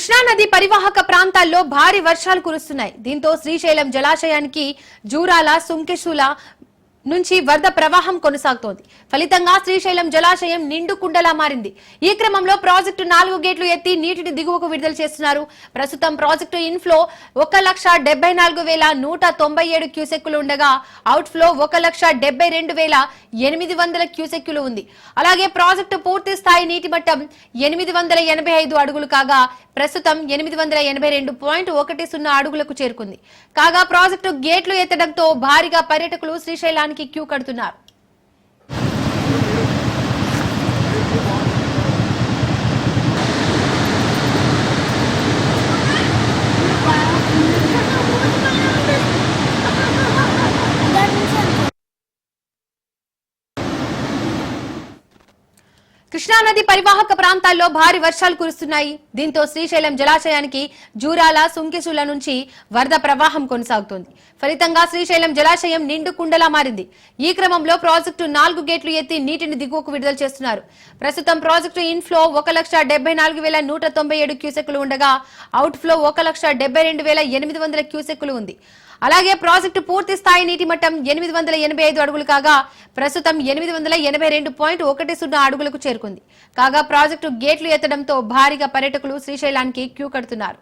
కృష్ణానది పరివాహక ప్రాంతాల్లో భారీ వర్షాలు కురుస్తున్నాయి. దీంతో శ్రీశైలం జలాశయానికి జూరాల సుంకెసుల నుంచి వరద ప్రవాహం కొనసాగుతోంది. ఫలితంగా శ్రీశైలం జలాశయం నిండు కుండలా మారింది. ఈ క్రమంలో ప్రాజెక్టు నాలుగు గేట్లు ఎత్తి నీటిని దిగువకు విడుదల చేస్తున్నారు. ప్రస్తుతం ప్రాజెక్టు ఇన్ఫ్లో ఒక లక్ష డెబ్బై నాలుగు వేల నూట తొంభై ఏడు క్యూసెక్కులు ఉండగా అవుట్ ఫ్లో ఒక లక్ష డెబ్బై రెండు వేల ఎనిమిది వందల క్యూసెక్కులు ఉంది. అలాగే ప్రాజెక్టు పూర్తి స్థాయి నీటి మట్టం ఎనిమిది వందల ఎనభై ఐదు అడుగులు కాగా ప్రస్తుతం ఎనిమిది వందల ఎనభై రెండు పాయింట్ ఒకటి సున్నా అడుగులకు చేరుకుంది. కాగా ప్రాజెక్టు గేట్లు ఎత్తడంతో భారీగా పర్యటకులు శ్రీశైలం శ్రీశైలానికి క్యూ కడుతున్నారు కృష్ణానది పరివాహక ప్రాంతాల్లో భారీ వర్షాలు కురుస్తున్నాయి. దీంతో శ్రీశైలం జలాశయానికి జూరాల సుంకిసుల నుంచి వరద ప్రవాహం కొనసాగుతోంది. ఫలితంగా శ్రీశైలం జలాశయం నిండు కుండలా మారింది. ఈ క్రమంలో ప్రాజెక్టు నాలుగు గేట్లు ఎత్తి నీటిని దిగువకు విడుదల చేస్తున్నారు. ప్రస్తుతం ప్రాజెక్టు ఇన్ఫ్లో ఒక లక్ష డెబ్బై నాలుగు వేల నూట తొంభై ఏడు క్యూసెక్లు ఉండగా అవుట్ ఫ్లో ఒక లక్ష డెబ్బై రెండు వేల ఎనిమిది వందల క్యూసెక్లు ఉంది. అలాగే ప్రాజెక్టు పూర్తి స్థాయి నీటి మట్టం ఎనిమిది వందల ఎనభై ఐదు అడుగులు కాగా ప్రస్తుతం ఎనిమిది వందల ఎనభై రెండు పాయింట్ ఒకటి సున్నా అడుగులకు చేరుకుంది. కాగా ప్రాజెక్టు గేట్లు ఎత్తడంతో భారీగా పర్యటకులు శ్రీశైలానికి క్యూ కడుతున్నారు.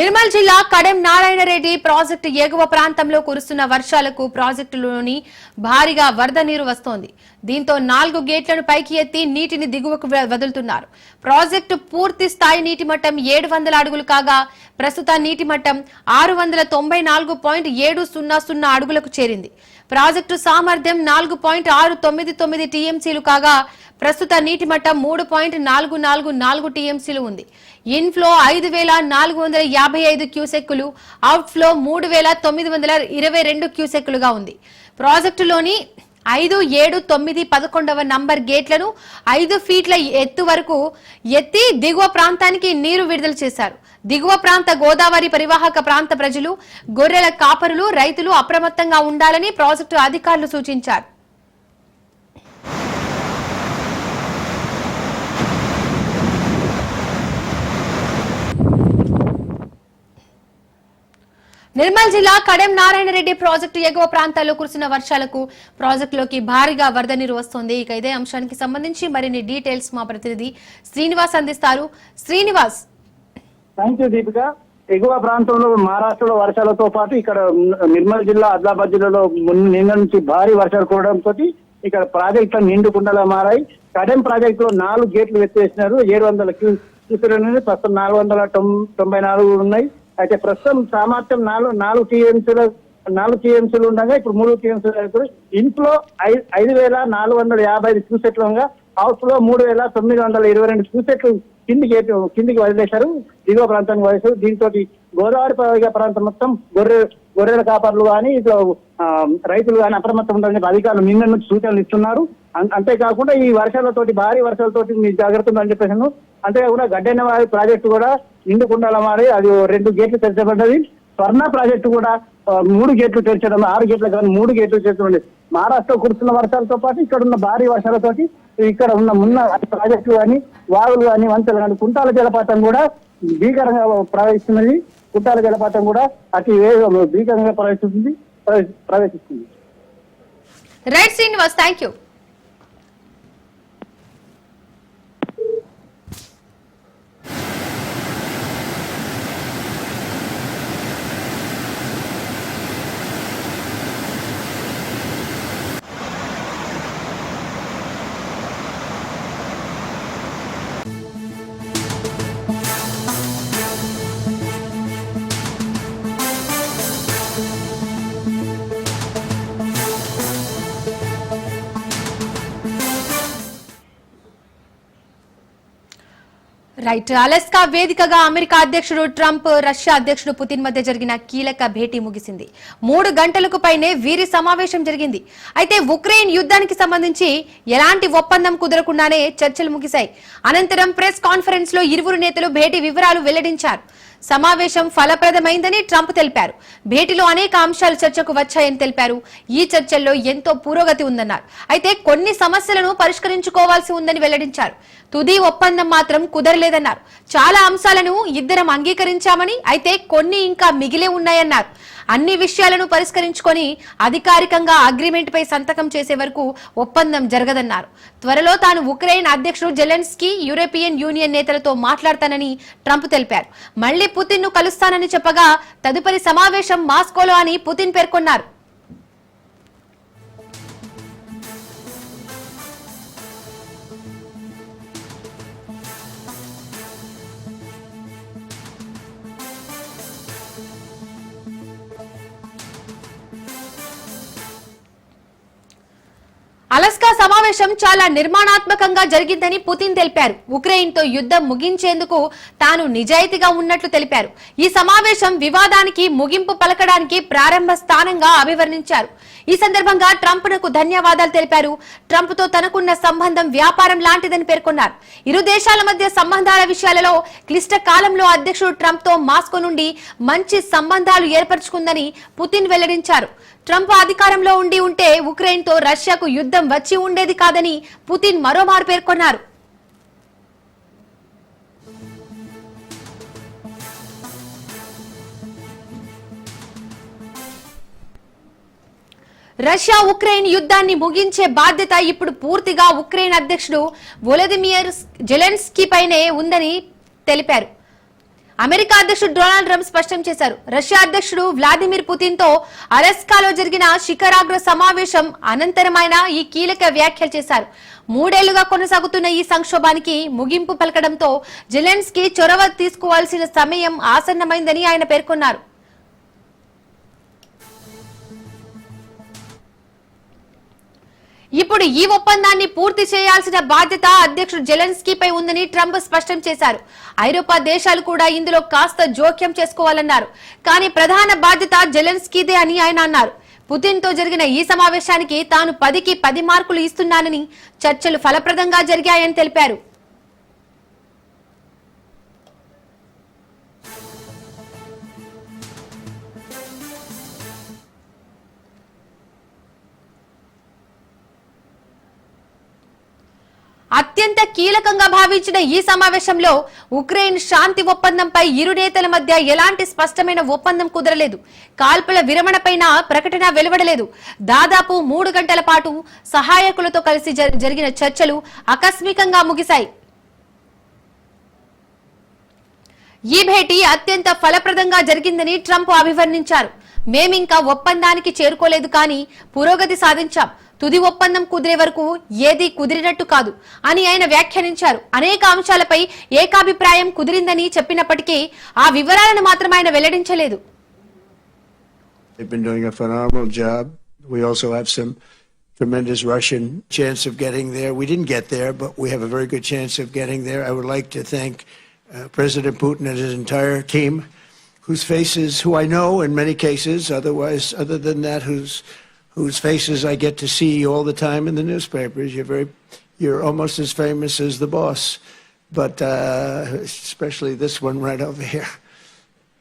నిర్మల్ జిల్లా కడెం నారాయణరెడ్డి ప్రాజెక్టు ఎగువ ప్రాంతంలో కురుస్తున్న వర్షాలకు ప్రాజెక్టులోని భారీగా వరద నీరు వస్తోంది. దీంతో నాలుగు గేట్లను పైకి ఎత్తి నీటిని దిగువకు వదులుతున్నారు. ప్రాజెక్టు పూర్తి స్థాయి నీటి మట్టం ఏడు వందల అడుగులు కాగా ప్రస్తుత నీటి మట్టం ఆరు వందల తొంభై నాలుగు పాయింట్ ఏడు సున్నా సున్నా అడుగులకు చేరింది. ప్రాజెక్టు సామర్థ్యం నాలుగు పాయింట్ ఆరు తొమ్మిది తొమ్మిది టీఎంసీలు కాగా ప్రస్తుత నీటి మట్టం మూడు పాయింట్ నాలుగు నాలుగు నాలుగు టీఎంసీలు ఉంది. ఇన్ఫ్లో ఐదు వేల నాలుగు వందల యాభై ఐదు క్యూసెక్కులు అవుట్ఫ్లో మూడు వేల తొమ్మిది వందల ఇరవై రెండు క్యూసెక్కులుగా ఉంది. ప్రాజెక్టులోని ఐదు ఏడు తొమ్మిది పదకొండవ నంబర్ గేట్లను ఐదు ఫీట్ల ఎత్తు వరకు ఎత్తి దిగువ ప్రాంతానికి నీరు విడుదల చేశారు. దిగువ ప్రాంత గోదావరి పరివాహక ప్రాంత ప్రజలు గొర్రెల కాపరులు రైతులు అప్రమత్తంగా ఉండాలని ప్రాజెక్టు అధికారులు సూచించారు. నిర్మల్ జిల్లా కడెం నారాయణ రెడ్డి ప్రాజెక్టు ఎగువ ప్రాంతాల్లో కురిసిన వర్షాలకు ప్రాజెక్టులోకి భారీగా వరద నీరు వస్తోంది. ఇక ఇదే అంశానికి సంబంధించి మరిన్ని డీటెయిల్స్ మా ప్రతినిధి శ్రీనివాస్ అందిస్తారు. శ్రీనివాస్. థ్యాంక్ యూ దీపిక ఎగువ ప్రాంతంలో మహారాష్ట్రలో వర్షాలతో పాటు ఇక్కడ నిర్మల్ జిల్లా ఆదిలాబాద్ జిల్లాలో నిన్న నుంచి భారీ వర్షాలు కురవడంతో ఇక్కడ ప్రాజెక్టులు నిండు కుండలా మారాయి. కడెం ప్రాజెక్ట్లో నాలుగు గేట్లు ఎత్తేసినారు. ఏడు వందల క్యూసెక్ల నుండి ప్రస్తుతం నాలుగు వందల తొంభై నాలుగు ఉన్నాయి. అయితే ప్రస్తుతం సామర్థ్యం నాలుగు నాలుగు టీఎంసీల నాలుగు టీఎంసీలు ఉండగా ఇప్పుడు మూడు టీఎంసీలు ఇంట్లో ఐ- ఐదు వేల నాలుగు వందల యాభై ఐదు క్యూసెట్లు ఉండగా లో మూడు వేల తొమ్మిది వందల ఇరవై రెండు క్యూసెట్లు కిందికి కిందికి వదిలేశారు. దిగువ ప్రాంతానికి వదిలేశారు దీంతో గోదావరి పరివాహక ప్రాంతం మొత్తం గొర్రె గొర్రెల కాపర్లు కానీ ఇట్లా రైతులు కానీ అప్రమత్తం ఉండాలని అధికారులు నిన్న నుంచి సూచనలు ఇస్తున్నారు. అంతేకాకుండా ఈ వర్షాలతోటి భారీ వర్షాలతోటి మీ జాగ్రత్త ఉందని చెప్పేసాను అంతేకాకుండా గడ్డెన్న వారి ప్రాజెక్టు కూడా నిండుకుండాల మారి అది రెండు గేట్లు తెరచబడ్డది. స్వర్ణ ప్రాజెక్టు కూడా మూడు గేట్లు తెరచడం ఆరు గేట్లు కానీ మూడు గేట్లు తెరచడం మహారాష్ట్ర కురుస్తున్న వర్షాలతో పాటు ఇక్కడ ఉన్న భారీ వర్షాలతోటి ఇక్కడ ఉన్న మున్న ప్రాజెక్టులు కానీ వాగులు కానీ వంతెలు కానీ కుంటాల జలపాతం కూడా భీకరంగా ప్రవహిస్తున్నది. కుంటాల జలపాతం కూడా అతి వేగ భీకరంగా ప్రవేశిస్తుంది ప్రవేశిస్తుంది right Srinivas thank you. Right. Alaska వేదికగా అమెరికా అధ్యక్షుడు ట్రంప్ రష్యా అధ్యక్షుడు పుతిన్ మధ్య జరిగిన కీలక భేటీ ముగిసింది. మూడు గంటలకు పైనే వీరి సమావేశం జరిగింది. అయితే ఉక్రెయిన్ యుద్ధానికి సంబంధించి ఎలాంటి ఒప్పందం కుదరకుండానే చర్చలు ముగిశాయి. అనంతరం ప్రెస్ కాన్ఫరెన్స్లో ఇరువురు నేతలు భేటీ వివరాలు వెల్లడించారు. సమావేశం ఫలప్రదమైందని ట్రంప్ తెలిపారు. భేటీలో అనేక అంశాలు చర్చకు వచ్చాయని తెలిపారు. ఈ చర్చల్లో ఎంతో పురోగతి ఉందన్నారు. అయితే కొన్ని సమస్యలను పరిష్కరించుకోవాల్సి ఉందని వెల్లడించారు. తుది ఒప్పందం మాత్రం కుదరలేదు లేదన్నారు. చాలా అంశాలను ఇద్దరం అంగీకరించామని అయితే కొన్ని ఇంకా మిగిలే ఉన్నాయన్నారు. అన్ని విషయాలను పరిష్కరించుకొని అధికారికంగా అగ్రిమెంట్ పై సంతకం చేసే వరకు ఒప్పందం జరగదన్నారు. త్వరలో తాను ఉక్రెయిన్ అధ్యక్షుడు జెలెన్స్కీ యూరోపియన్ యూనియన్ నేతలతో మాట్లాడతానని ట్రంప్ తెలిపారు. మళ్ళీ పుతిన్ను కలుస్తానని చెప్పగా తదుపరి సమావేశం మాస్కోలో అని పుతిన్ పేర్కొన్నారు. అలస్కా సమావేశం చాలా నిర్మాణాత్మకంగా జరిగిందని పుతిన్ తెలిపారు. ఉక్రెయిన్తో యుద్ధం ముగించేందుకు తాను నిజాయితీగా ఉన్నట్లు తెలిపారు. ఈ సమావేశం వివాదానికి ముగింపు పలకడానికి ప్రారంభ స్థానంగా అభివర్ణించారు. ఈ సందర్భంగా ట్రంప్ నకు ధన్యవాదాలు తెలిపారు. ట్రంప్తో తనకున్న సంబంధం వ్యాపారం లాంటిదని పేర్కొన్నారు. ఇరు దేశాల మధ్య సంబంధాల విషయాలలో క్లిష్ట కాలంలో అధ్యక్షుడు ట్రంప్తో మాస్కో నుండి మంచి సంబంధాలు ఏర్పరచుకుందని పుతిన్ వెల్లడించారు. ట్రంప్ అధికారంలో ఉండి ఉంటే ఉక్రెయిన్తో రష్యాకు యుద్ధం వచ్చి ఉండేది కాదని పుతిన్ మరోమారు పేర్కొన్నారు. రష్యా ఉక్రెయిన్ యుద్ధాన్ని ముగించే బాధ్యత ఇప్పుడు పూర్తిగా ఉక్రెయిన్ అధ్యక్షుడు వొలదిమియర్ జెలెన్స్కీ పైనే ఉందని తెలిపారు. అమెరికా అధ్యక్షుడు డొనాల్డ్ ట్రంప్ స్పష్టం చేశారు. రష్యా అధ్యక్షుడు వ్లాదిమిర్ పుతిన్తో అలస్కాలో జరిగిన శిఖరాగ్ర సమావేశం అనంతరమైన ఈ కీలక వ్యాఖ్యలు చేశారు. మూడేళ్ళుగా కొనసాగుతున్న ఈ సంక్షోభానికి ముగింపు పలకడంతో జెలెన్స్కీ చొరవ తీసుకోవాల్సిన సమయం ఆసన్నమైందని ఆయన పేర్కొన్నారు. ఇప్పుడు ఈ ఒప్పందాన్ని పూర్తి చేయాల్సిన బాధ్యత అధ్యక్షుడు జెలెన్స్కీపై ఉందని ట్రంప్ స్పష్టం చేశారు. ఐరోపా దేశాలు కూడా ఇందులో కాస్త జోక్యం చేసుకోవాలన్నారు. కానీ ప్రధాన బాధ్యత జెలెన్స్కీదే అని ఆయన అన్నారు. పుతిన్తో జరిగిన ఈ సమావేశానికి తాను పదికి పది మార్కులు ఇస్తున్నానని చర్చలు ఫలప్రదంగా జరిగాయని తెలిపారు. అత్యంత కీలకంగా భావించిన ఈ సమావేశంలో ఉక్రెయిన్ శాంతి ఒప్పందంపై ఇరు నేతల మధ్య ఎలాంటి స్పష్టమైన ఒప్పందం కుదరలేదు. కాల్పుల విరమణపైన ప్రకటన వెలువడలేదు. దాదాపు మూడు గంటల పాటు సహాయకులతో కలిసి జరిగిన చర్చలు ఆకస్మికంగా ముగిశాయి. ఈ భేటీ అత్యంత ఫలప్రదంగా జరిగిందని ట్రంప్ అభివర్ణించారు. మేమింకా ఒప్పందానికి చేరుకోలేదు కానీ పురోగతి సాధించాం తుది ఒప్పందం కుదిరే వరకు ఏది కుదిరినట్టు కాదు అని ఆయన వ్యాఖ్యానించారు అనేక అంశాలపై ఏకాభిప్రాయం కుదిరిందని చెప్పినప్పటికీ ఆ వివరాలను మాత్రం ఆయన వెల్లడించలేదు They've been doing a phenomenal job. We also have some tremendous Russian chance of getting there. We didn't get there, but we have a very good chance of getting there. I would like to thank uh, President Putin and his entire team, whose faces, who I know in many cases, otherwise, other than that, whose whose faces I get to see all the time in the newspapers. You're very, you're almost as famous as the boss, but uh, especially this one right over here.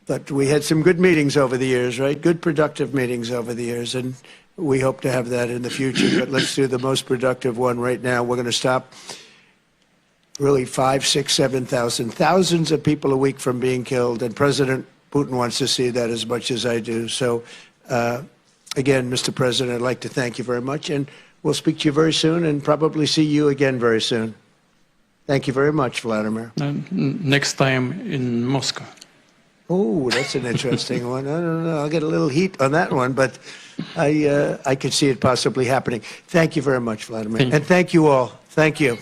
But we had some good meetings over the years, right? Good productive meetings over the years, and we hope to have that in the future. But let's do the most productive one right now. We're going to stop really five, six, seven thousand, thousands of people a week from being killed, and President Putin wants to see that as much as I do. So, uh, again, Mr. President, I'd like to thank you very much, and we'll speak to you very soon, and probably see you again very soon. Thank you very much, Vladimir. Uh, next time in Moscow. Oh, that's an interesting one. I don't know. I'll get a little heat on that one, but I uh, I could see it possibly happening. Thank you very much, Vladimir, Thank and thank you all. Thank you.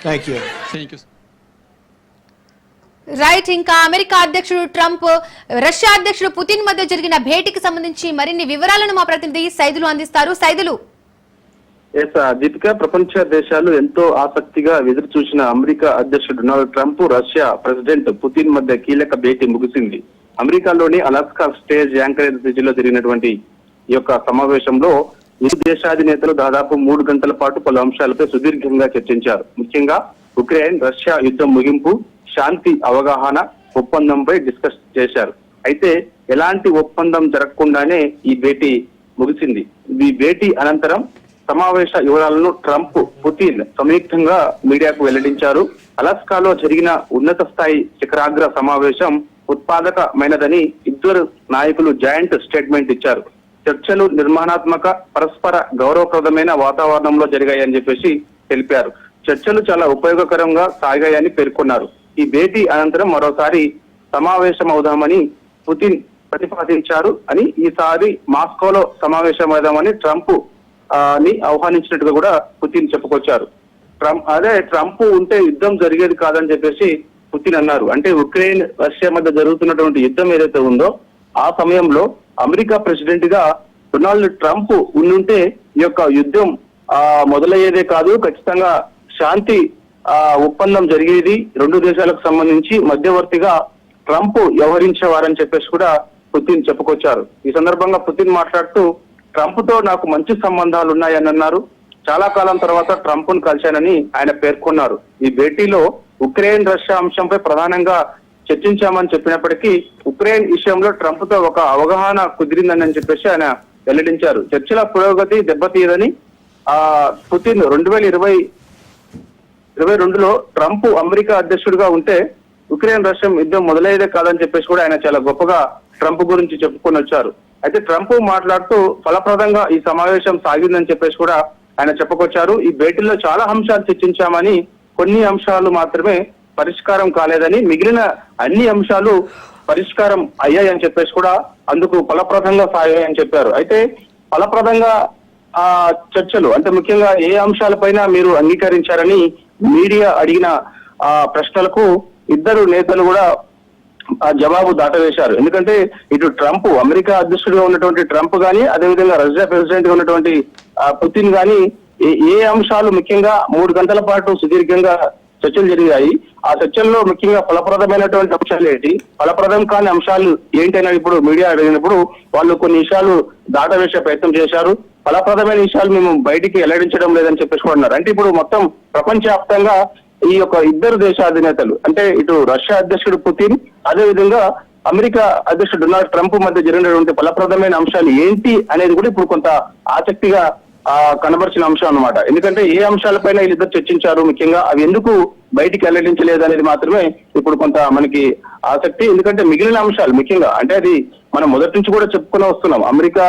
Thank you. Thank you. Right ఇంకా America అధ్యక్షుడు Trump Russia అధ్యక్షుడు Putin మధ్య జరిగిన భేటీకి సంబంధించి మరిన్ని వివరాలను మా ప్రతినిధి సైదులు అందిస్తారు. సైదులు. దీపిక ప్రపంచ దేశాలు ఎంతో ఆసక్తిగా ఎదురు చూసిన అమెరికా అధ్యక్షుడు Donald Trump Russia president Putin మధ్య కీలక భేటీ ముగిసింది. అమెరికాలోని అలాస్కా స్టేజ్ యాంకరేజ్ సిటీలో జరిగినటువంటి ఈ యొక్క సమావేశంలో ఇరు దేశాధినేతలు దాదాపు మూడు గంటల పాటు పలు అంశాలపై సుదీర్ఘంగా చర్చించారు. ముఖ్యంగా ఉక్రెయిన్ రష్యా యుద్ధం ముగింపు శాంతి అవగాహన ఒప్పందంపై డిస్కస్ చేశారు. అయితే ఎలాంటి ఒప్పందం జరగకుండానే ఈ భేటీ ముగిసింది. ఈ భేటీ అనంతరం సమావేశ వివరాలను ట్రంప్ పుతిన్ సంయుక్తంగా మీడియాకు వెల్లడించారు. అలాస్కాలో జరిగిన ఉన్నత స్థాయి శిఖరాగ్ర సమావేశం ఉత్పాదకమైనదని ఇద్దరు నాయకులు జాయింట్ స్టేట్మెంట్ ఇచ్చారు. చర్చలు నిర్మాణాత్మక పరస్పర గౌరవప్రదమైన వాతావరణంలో జరిగాయని చెప్పేసి తెలిపారు. చర్చలు చాలా ఉపయోగకరంగా సాగాయని పేర్కొన్నారు. ఈ భేటీ అనంతరం మరోసారి సమావేశమవుదామని పుతిన్ ప్రతిపాదించారు అని ఈసారి మాస్కోలో సమావేశమవుదామని ట్రంప్ని ఆహ్వానించినట్టుగా కూడా పుతిన్ చెప్పుకొచ్చారు. ట్రంప్ అదే ట్రంప్ ఉంటే యుద్ధం జరిగేది కాదని చెప్పేసి పుతిన్ అన్నారు. అంటే ఉక్రెయిన్ రష్యా మధ్య జరుగుతున్నటువంటి యుద్ధం ఏదైతే ఉందో ఆ సమయంలో అమెరికా ప్రెసిడెంట్గా డొనాల్డ్ ట్రంప్ ఉండుంటే ఈ యొక్క యుద్ధం ఆ మొదలయ్యేదే కాదు. ఖచ్చితంగా శాంతి ఒప్పందం జరిగేది. రెండు దేశాలకు సంబంధించి మధ్యవర్తిగా ట్రంప్ వ్యవహరించేవారని చెప్పేసి కూడా పుతిన్ చెప్పుకొచ్చారు. ఈ సందర్భంగా పుతిన్ మాట్లాడుతూ ట్రంప్తో నాకు మంచి సంబంధాలు ఉన్నాయని అన్నారు చాలా కాలం తర్వాత ట్రంప్ను కలిశానని ఆయన పేర్కొన్నారు. ఈ భేటీలో ఉక్రెయిన్ రష్యా అంశంపై ప్రధానంగా చర్చించామని చెప్పినప్పటికీ ఉక్రెయిన్ విషయంలో ట్రంప్తో ఒక అవగాహన కుదిరిందని చెప్పేసి ఆయన వెల్లడించారు. చర్చల పురోగతి దెబ్బతీయదని ఆ పుతిన్ రెండు వేల ఇరవై ఇరవై రెండులో ట్రంప్ అమెరికా అధ్యక్షుడిగా ఉంటే ఉక్రెయిన్ రష్యా యుద్ధం మొదలయ్యేదే కాదని చెప్పేసి కూడా ఆయన చాలా గొప్పగా ట్రంప్ గురించి చెప్పుకొని వచ్చారు. అయితే ట్రంప్ మాట్లాడుతూ ఫలప్రదంగా ఈ సమావేశం సాగిందని చెప్పేసి కూడా ఆయన చెప్పుకొచ్చారు. ఈ భేటీలో చాలా అంశాలు చర్చించామని కొన్ని అంశాలు మాత్రమే పరిష్కారం కాలేదని మిగిలిన అన్ని అంశాలు పరిష్కారం అయ్యాయని చెప్పేసి కూడా అందుకు ఫలప్రదంగా సాగాయని చెప్పారు. అయితే ఫలప్రదంగా ఆ చర్చలు అంటే ముఖ్యంగా ఏ అంశాలపైన మీరు అంగీకరించారని మీడియా అడిగిన ఆ ప్రశ్నలకు ఇద్దరు నేతలు కూడా ఆ జవాబు దాటవేశారు. ఎందుకంటే ఇటు ట్రంప్ అమెరికా అధ్యక్షుడిగా ఉన్నటువంటి ట్రంప్ గాని అదేవిధంగా రష్యా ప్రెసిడెంట్గా ఉన్నటువంటి పుతిన్ గాని ఏ ఏ అంశాలు ముఖ్యంగా మూడు గంటల పాటు సుదీర్ఘంగా చర్చలు జరిగాయి. ఆ చర్చల్లో ముఖ్యంగా ఫలప్రదమైనటువంటి అంశాలు ఏంటి? ఫలప్రదం కాని అంశాలు ఏంటి అని ఇప్పుడు మీడియా అడిగినప్పుడు వాళ్ళు కొన్ని విషయాలు దాటవేసే ప్రయత్నం చేశారు. ఫలప్రదమైన విషయాలు మేము బయటికి వెల్లడించడం లేదని చెప్పేసి కూడా అన్నారు. అంటే ఇప్పుడు మొత్తం ప్రపంచవ్యాప్తంగా ఈ యొక్క ఇద్దరు దేశ అధినేతలు అంటే ఇటు రష్యా అధ్యక్షుడు పుతిన్ అదే విధంగా అమెరికా అధ్యక్షుడు డొనాల్డ్ ట్రంప్ మధ్య జరిగినటువంటి ఫలప్రదమైన అంశాలు ఏంటి అనేది కూడా ఇప్పుడు కొంత ఆసక్తిగా కనబరిచిన అంశం అన్నమాట. ఎందుకంటే ఏ అంశాలపైన వీళ్ళిద్దరు చర్చించారు ముఖ్యంగా అవి ఎందుకు బయటికి వెల్లడించలేదు అనేది మాత్రమే ఇప్పుడు కొంత మనకి ఆసక్తి. ఎందుకంటే మిగిలిన అంశాలు ముఖ్యంగా అంటే అది మనం మొదటి నుంచి కూడా చెప్పుకునే వస్తున్నాం. అమెరికా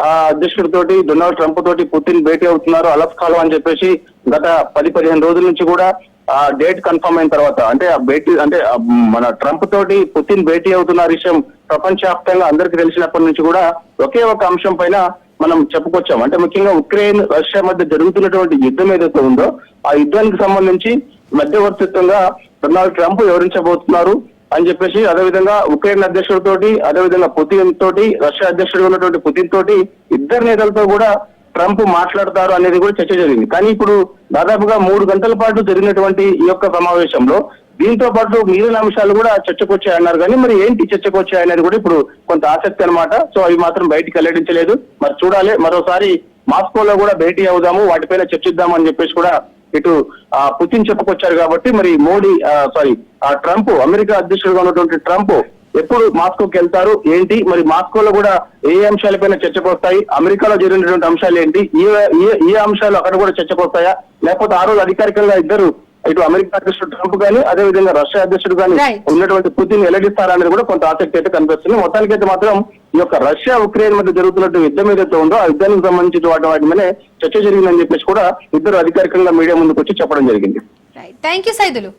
అధ్యక్షుడితోటి డొనాల్డ్ ట్రంప్ తోటి పుతిన్ భేటీ అవుతున్నారు అలస్కాలో అని చెప్పేసి గత పది పదిహేను రోజుల నుంచి కూడా ఆ డేట్ కన్ఫర్మ్ అయిన తర్వాత అంటే ఆ భేటీ అంటే మన ట్రంప్ తోటి పుతిన్ భేటీ అవుతున్న విషయం ప్రపంచవ్యాప్తంగా అందరికీ తెలిసినప్పటి నుంచి కూడా ఒకే ఒక అంశం పైన మనం చెప్పుకొచ్చాం. అంటే ముఖ్యంగా ఉక్రెయిన్ రష్యా మధ్య జరుగుతున్నటువంటి యుద్ధం ఏదైతే ఉందో ఆ యుద్ధానికి సంబంధించి మధ్యవర్తిత్వంగా డొనాల్డ్ ట్రంప్ వివరించబోతున్నారు అని చెప్పేసి అదేవిధంగా ఉక్రెయిన్ అధ్యక్షుడితోటి అదేవిధంగా పుతిన్ తోటి రష్యా అధ్యక్షుడు ఉన్నటువంటి పుతిన్ తోటి ఇద్దరు నేతలతో కూడా ట్రంప్ మాట్లాడతారు అనేది కూడా చర్చ జరిగింది. కానీ ఇప్పుడు దాదాపుగా మూడు గంటల పాటు జరిగినటువంటి ఈ యొక్క సమావేశంలో దీంతో పాటు మిగిలిన అంశాలు కూడా చర్చకు వచ్చాయన్నారు. కానీ మరి ఏంటి చర్చకు వచ్చాయనేది కూడా ఇప్పుడు కొంత ఆసక్తి అన్నమాట. సో అవి మాత్రం బయటికి వెల్లడించలేదు. మరి చూడాలి. మరోసారి మాస్కోలో కూడా భేటీ అవుదాము. వాటిపైన చర్చిద్దాం అని చెప్పేసి కూడా ఇటు ఆ పుతిన్ చెప్పుకొచ్చారు కాబట్టి మరి మోడీ సారీ ఆ ట్రంప్ అమెరికా అధ్యక్షుడుగా ఉన్నటువంటి ట్రంప్ ఎప్పుడు మాస్కోకి వెళ్తారు ఏంటి? మరి మాస్కోలో కూడా ఏ అంశాలపైన చర్చకు వస్తాయి? అమెరికాలో జరిగినటువంటి అంశాలు ఏంటి? ఏ ఏ- అంశాలు అక్కడ కూడా చర్చకు వస్తాయా? లేకపోతే ఆ రోజు అధికారికంగా ఇద్దరు ఇటు అమెరికా అధ్యక్షుడు ట్రంప్ గాని అదే విధంగా రష్యా అధ్యక్షుడు Right. ఉన్నటువంటి పుతిన్ వెల్లడిస్తారనేది కూడా కొంత ఆసక్తి అయితే కనిపిస్తుంది. మొత్తానికైతే మాత్రం ఈ యొక్క రష్యా ఉక్రెయిన్ మధ్య జరుగుతున్నటువంటి యుద్ధం ఏదైతే ఉందో ఆ యుద్ధానికి సంబంధించి వాటి వాటి మీద చర్చ జరిగిందని చెప్పేసి కూడా ఇద్దరు అధికారికంగా మీడియా ముందుకు వచ్చి చెప్పడం జరిగింది. థ్యాంక్ యూ సైదులు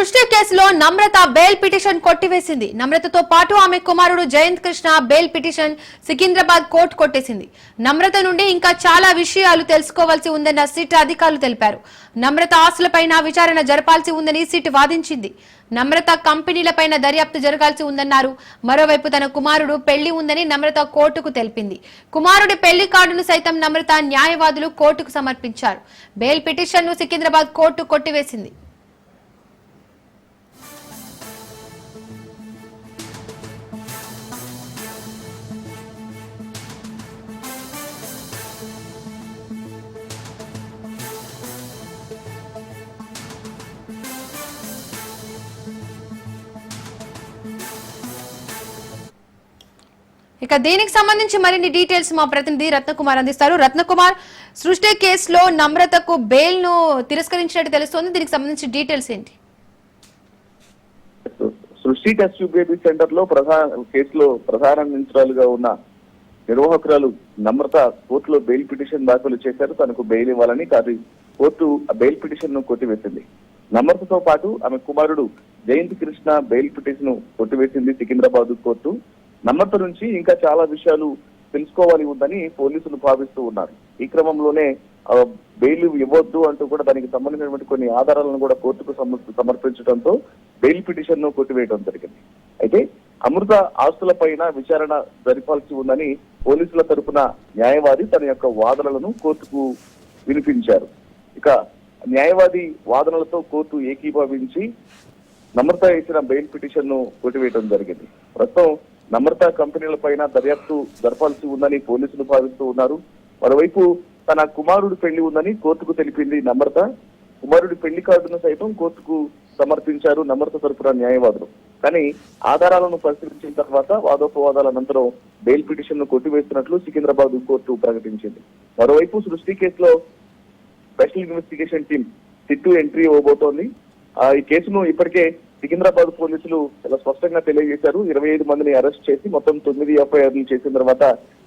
సృష్టి కేసులో నమ్రత బెయిల్ పిటిషన్ కొట్టివేసింది. నమ్రతతో పాటు ఆమె కుమారుడు Jayanth Krishna bail petition Secunderabad court కొట్టేసింది. నమ్రత నుండి ఇంకా చాలా విషయాలు తెలుసుకోవాల్సి ఉందన్న సిట్ అధికారులు తెలిపారు. నమ్రత ఆస్తులపైన విచారణ జరపాల్సి ఉందని సిట్ వాదించింది. నమ్రత కంపెనీలపైన దర్యాప్తు జరగాల్సి ఉందన్నారు. మరోవైపు తన కుమారుడు పెళ్ళి ఉందని నమ్రత కోర్టుకు తెలిపింది. కుమారుడి పెళ్ళి కార్డును సైతం నమ్రత న్యాయవాదులు కోర్టుకు సమర్పించారు. బెయిల్ పిటిషన్ను సికింద్రాబాద్ కోర్టు కొట్టివేసింది. ఇక దీనికి సంబంధించి మరిన్ని డీటెయిల్స్ మా ప్రతినిధి రత్నకుమార్ అందిస్తారు. రత్నకుమార్ సృష్టి కేసులో నమ్రతకు బెయిల్ను తిరస్కరించినట్టు తెలుస్తోంది. దీనికి సంబంధించి డీటెయిల్స్ ఏంటి? సృష్టి టెస్ట్ బేబీ సెంటర్లో ప్రధాన కేసులో ప్రధాన నిందితురాలుగా ఉన్న నిర్వాహకురాలు నమ్రత కోర్టులో బెయిల్ పిటిషన్ దాఖలు చేశారు. తనకు బెయిల్ ఇవ్వాలని కానీ కోర్టు బెయిల్ పిటిషన్ను కొట్టివేసింది. నమ్రతతో పాటు ఆమె కుమారుడు జయంత్ కృష్ణ బెయిల్ పిటిషన్ను కొట్టివేసింది సికింద్రాబాద్ కోర్టు. నమ్రత నుంచి ఇంకా చాలా విషయాలు తెలుసుకోవాలి ఉందని పోలీసులు భావిస్తూ ఉన్నారు. ఈ క్రమంలోనే బెయిల్ ఇవ్వద్దు అంటూ కూడా దానికి సంబంధించినటువంటి కొన్ని ఆధారాలను కూడా కోర్టుకు సమర్పించడంతో బెయిల్ పిటిషన్ను కొట్టివేయడం జరిగింది. అయితే అమృత ఆస్తుల పైన విచారణ జరిపాల్సి ఉందని పోలీసుల తరపున న్యాయవాది తన యొక్క వాదనలను కోర్టుకు వినిపించారు. ఇక న్యాయవాది వాదనలతో కోర్టు ఏకీభవించి నమ్రత ఇచ్చిన బెయిల్ పిటిషన్ను కొట్టివేయడం జరిగింది. ప్రస్తుతం నమ్రత కంపెనీల పైన దర్యాప్తు జరపాల్సి ఉందని పోలీసులు భావిస్తూ ఉన్నారు. మరోవైపు తన కుమారుడు పెళ్ళి ఉందని కోర్టుకు తెలిపింది నమ్రత. కుమారుడి పెళ్ళి కార్డును సైతం కోర్టుకు సమర్పించారు నమ్రత తరపున న్యాయవాదులు. కానీ ఆధారాలను పరిశీలించిన తర్వాత వాదోపవాదాల అనంతరం బెయిల్ పిటిషన్ను కొట్టివేస్తున్నట్లు సికింద్రాబాద్ కోర్టు ప్రకటించింది. మరోవైపు సృష్టి కేసులో special investigation team SIT entry ఇవ్వబోతోంది. ఆ, ఈ కేసును ఇప్పటికే సికింద్రాబాద్ పోలీసులు చాలా స్పష్టంగా తెలియజేశారు. ఇరవై ఐదు మందిని అరెస్ట్ చేసి మొత్తం తొమ్మిది ఎఫ్ఐఆర్లు చేసిన తర్వాత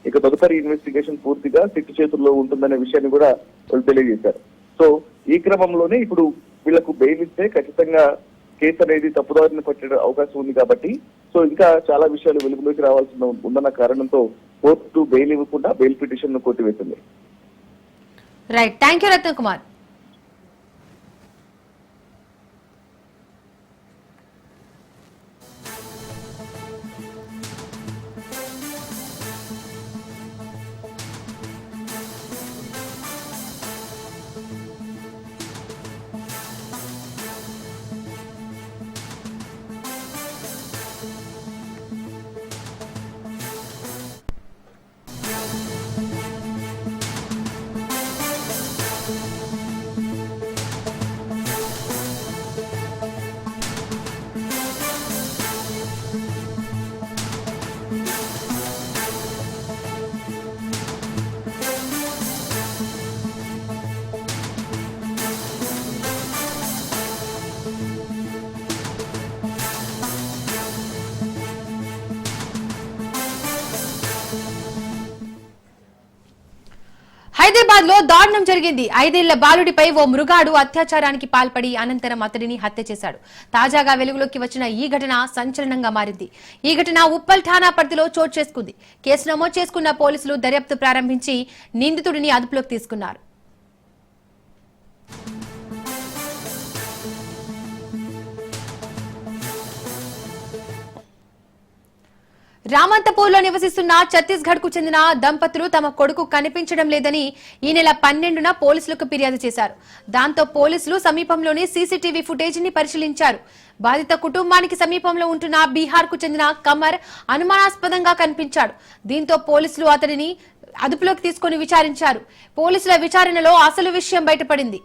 ఇక తదుపరి ఇన్వెస్టిగేషన్ పూర్తిగా సిట్టు చేతుల్లో ఉంటుందనే విషయాన్ని కూడా వాళ్ళు తెలియజేశారు. సో ఈ క్రమంలోనే ఇప్పుడు వీళ్ళకు బెయిల్ ఇస్తే ఖచ్చితంగా కేసు అనేది తప్పుదారిని పట్టే అవకాశం ఉంది కాబట్టి సో ఇంకా చాలా విషయాలు వెలుగులోకి రావాల్సిన ఉందన్న కారణంతో కోర్టు బెయిల్ ఇవ్వకుండా బెయిల్ పిటిషన్ను కొట్టివేసింది. రైట్ థ్యాంక్ యూ రత్నకుమార్ హైదరాబాద్లో దారుణం జరిగింది. ఐదేళ్ళ బాలుడిపై ఓ మృగాడు అత్యాచారానికి పాల్పడి అనంతరం అతడిని హత్య చేశాడు. తాజాగా వెలుగులోకి వచ్చిన ఈ ఘటన సంచలనంగా మారింది. ఈ ఘటన ఉప్పల్ ఠాణా పరిధిలో చోటు చేసుకుంది. కేసు నమోదు చేసుకున్న పోలీసులు దర్యాప్తు ప్రారంభించి నిందితుడిని అదుపులోకి తీసుకున్నారు. రామంతపూర్లో నివసిస్తున్న ఛత్తీస్గఢ్కు చెందిన దంపతులు తమ కొడుకు కనిపించడం లేదని ఈ నెల పన్నెండున పోలీసులకు ఫిర్యాదు చేశారు. దాంతో పోలీసులు సమీపంలోని సీసీటీవీ ఫుటేజ్ని పరిశీలించారు. బాధిత కుటుంబానికి సమీపంలో ఉంటున్న బీహార్కు చెందిన కమర్ అనుమానాస్పదంగా కనిపించాడు. దీంతో పోలీసులు అతడిని అదుపులోకి తీసుకుని విచారించారు. పోలీసుల విచారణలో అసలు విషయం బయటపడింది.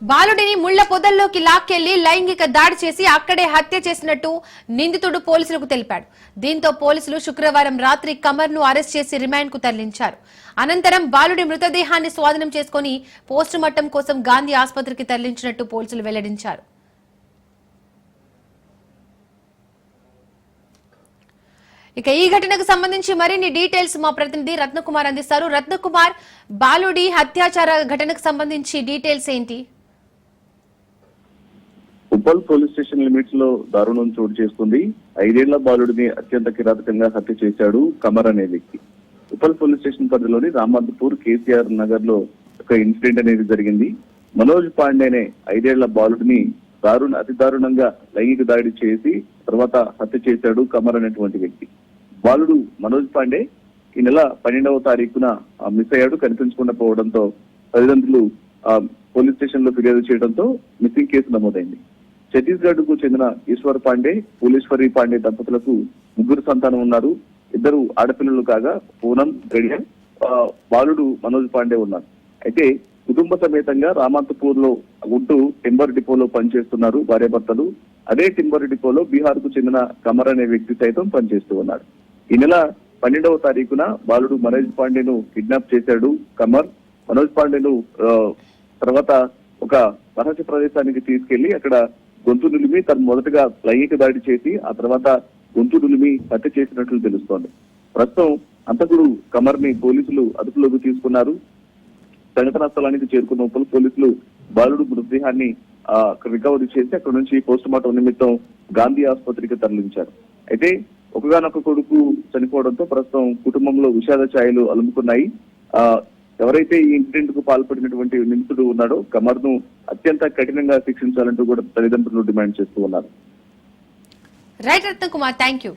బాలుడిని ముళ్ళ పొదల్లోకి లాక్కెళ్ళి లైంగిక దాడి చేసి అక్కడే హత్య చేసినట్టు నిందితుడు పోలీసులకు తెలిపాడు. దీంతో పోలీసులు శుక్రవారం రాత్రి కమర్ను అరెస్ట్ చేసి రిమాండ్కు తరలించారు. అనంతరం బాలుడి మృతదేహాన్ని స్వాధీనం చేసుకుని పోస్టుమార్టం కోసం గాంధీ ఆసుపత్రికి తరలించినట్టు పోలీసులు వెల్లడించారు. ఇక ఈ ఘటనకు సంబంధించి మరిన్ని డీటెయిల్స్ మా ప్రతినిధి రత్నకుమార్ అందిస్తారు. రత్నకుమార్ బాలుడి హత్యాచార ఘటనకు సంబంధించి డీటెయిల్స్ ఏంటి? ఉప్పల్ పోలీస్ స్టేషన్ లిమిట్స్లో దారుణం చోటు చేసుకుంది. ఐదేళ్ళ బాలుడిని అత్యంత కిరాతకంగా హత్య చేశాడు కమర్ అనే వ్యక్తి. ఉప్పల్ పోలీస్ స్టేషన్ పరిధిలోని రామాద్పూర్ కేసీఆర్ నగర్లో ఒక ఇన్సిడెంట్ అనేది జరిగింది. మనోజ్ పాండే అనే ఐదేళ్ళ బాలుడిని దారుణ అతి దారుణంగా లైంగిక దాడి చేసి తర్వాత హత్య చేశాడు కమర్ అనేటువంటి వ్యక్తి. బాలుడు మనోజ్ పాండే ఈ నెల పన్నెండవ తారీఖున ఆ, మిస్ అయ్యాడు కనిపించకుండా పోవడంతో తల్లిదండ్రులు ఆ, పోలీస్ స్టేషన్లో ఫిర్యాదు చేయడంతో మిస్సింగ్ కేసు నమోదైంది. ఛత్తీస్గఢ్కు చెందిన ఈశ్వర్ పాండే పూలేశ్వరి పాండే దంపతులకు ముగ్గురు సంతానం ఉన్నారు. ఇద్దరు ఆడపిల్లలు కాగా పూనం గడియన్ బాలుడు మనోజ్ పాండే ఉన్నారు. అయితే కుటుంబ సమేతంగా రామంతపూర్లో ఉంటూ టింబర్ డిపోలో పనిచేస్తున్నారు భార్యాభర్తలు. అదే టింబర్ డిపోలో బీహార్కు చెందిన కమర్ అనే వ్యక్తి సైతం పనిచేస్తూ ఉన్నాడు ఈ నెల పన్నెండవ తారీఖున బాలుడు మనోజ్ పాండేను కిడ్నాప్ చేశాడు. కమర్ మనోజ్ పాండేను తర్వాత ఒక రహస్య ప్రదేశానికి తీసుకెళ్ళి అక్కడ గొంతు నులిమి తను మొదటగా లైంగిక దాడి చేసి ఆ తర్వాత గొంతు నులిమి హత్య చేసినట్లు తెలుస్తోంది. ప్రస్తుతం అంతకుడు కమర్ని పోలీసులు అదుపులోకి తీసుకున్నారు. సంఘటనా స్థలానికి చేరుకున్న పలు పోలీసులు బాలుడు మృతదేహాన్ని రికవరీ చేసి అక్కడ నుంచి పోస్ట్ మార్టం నిమిత్తం గాంధీ ఆసుపత్రికి తరలించారు. అయితే ఒకగానొక కొడుకు చనిపోవడంతో ప్రస్తుతం కుటుంబంలో విషాద ఛాయలు అలుముకున్నాయి. ఆ ఎవరైతే ఈ ఇన్సిడెంట్కు పాల్పడినటువంటి నిందితుడు ఉన్నాడో కమర్ను అత్యంత కఠినంగా శిక్షించాలంటూ కూడా తల్లిదండ్రులు డిమాండ్ చేస్తూ ఉన్నారు. Right Ratnakumar thank you